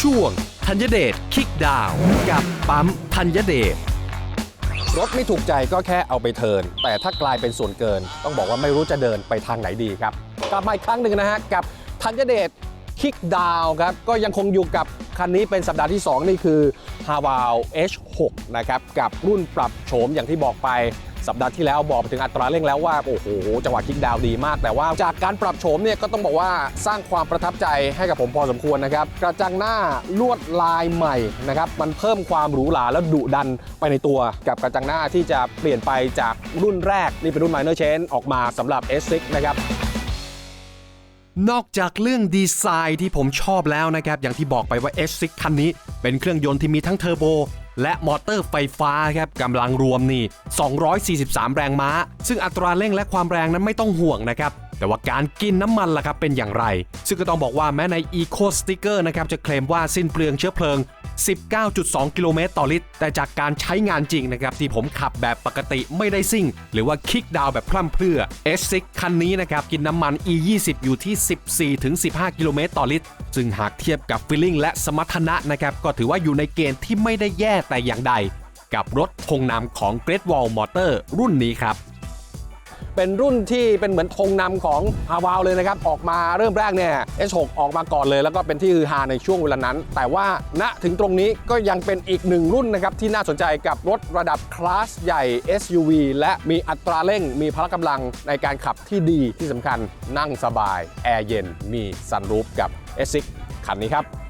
ช่วงธัญเดชคิกดาวกับปั๊มธัญเดชรถไม่ถูกใจก็แค่เอาไปเทิน แต่ถ้ากลายเป็นส่วนเกิน ต้องบอกว่าไม่รู้จะเดินไปทางไหนดีครับ กลับมาอีกครั้งหนึ่งนะฮะกับธัญเดช คิกดาวครับ ก็ยังคงอยู่กับคันนี้เป็นสัปดาห์ที่ 2 นี่คือ h a v a l H6 นะครับ กับรุ่นปรับโฉมอย่างที่บอกไปสัปดาห์ที่แล้วบอกไปถึงอัตราเร่งแล้วว่า โอ้โห จังหวะคิกดาวดีมาก แต่ว่าจากการปรับโฉมเนี่ยก็ต้องบอกว่าสร้างความประทับใจให้กับผมพอสมควรนะครับ กระจังหน้าลวดลายใหม่นะครับ มันเพิ่มความหรูหราและดุดันไปในตัวกับกระจังหน้าที่จะเปลี่ยนไปจากรุ่นแรก นี่เป็นรุ่น minor change ออกมาสำหรับ S6 นะครับ นอกจากเรื่องดีไซน์ที่ผมชอบแล้วนะครับ อย่างที่บอกไปว่า H6 คันนี้ เป็นเครื่องยนต์ที่มีทั้งเทอร์โบ และมอเตอร์ไฟฟ้าครับกำลังรวมนี่ 243 แรงม้า ซึ่งอัตราเร่งและความแรงนั้นไม่ต้องห่วงนะครับ แต่ว่าการกินน้ำมันล่ะครับเป็นอย่างไร ซึ่งก็ต้องบอกว่าแม้ใน Eco Sticker นะครับจะเคลมว่าสิ้นเปลืองเชื้อเพลิง 19.2 กิโลเมตรต่อลิตร แต่จากการใช้งานจริงนะครับที่ผมขับแบบปกติไม่ได้ซิ่ง หรือว่าคิกดาวแบบพร่ำเพรื่อ S6 คันนี้นะครับกินน้ำมัน E20 อยู่ที่ 14-15 กิโลเมตรต่อลิตร ซึ่งหากเทียบกับฟิลลิ่งและสมรรถนะนะครับก็ถือว่าอยู่ในเกณฑ์ที่ไม่ได้แย่แต่อย่างใด กับรถคงนำของ Great Wall Motor รุ่นนี้ครับ เป็นรุ่นที่เป็นเหมือนธงนำของฮาวาวเลยนะครับ ออกมาเริ่มแรกเนี่ย S6 ออกมาก่อนเลย แล้วก็เป็นที่ฮือฮาในช่วงเวลานั้น แต่ว่าณถึงตรงนี้ก็ยังเป็นอีกหนึ่งรุ่นนะครับ ที่น่าสนใจกับรถระดับคลาสใหญ่ SUV และมีอัตราเร่ง มีพละกำลังในการขับที่ดีที่สำคัญนั่งสบาย แอร์เย็น มีซันรูฟกับ S6 คันนี้ครับ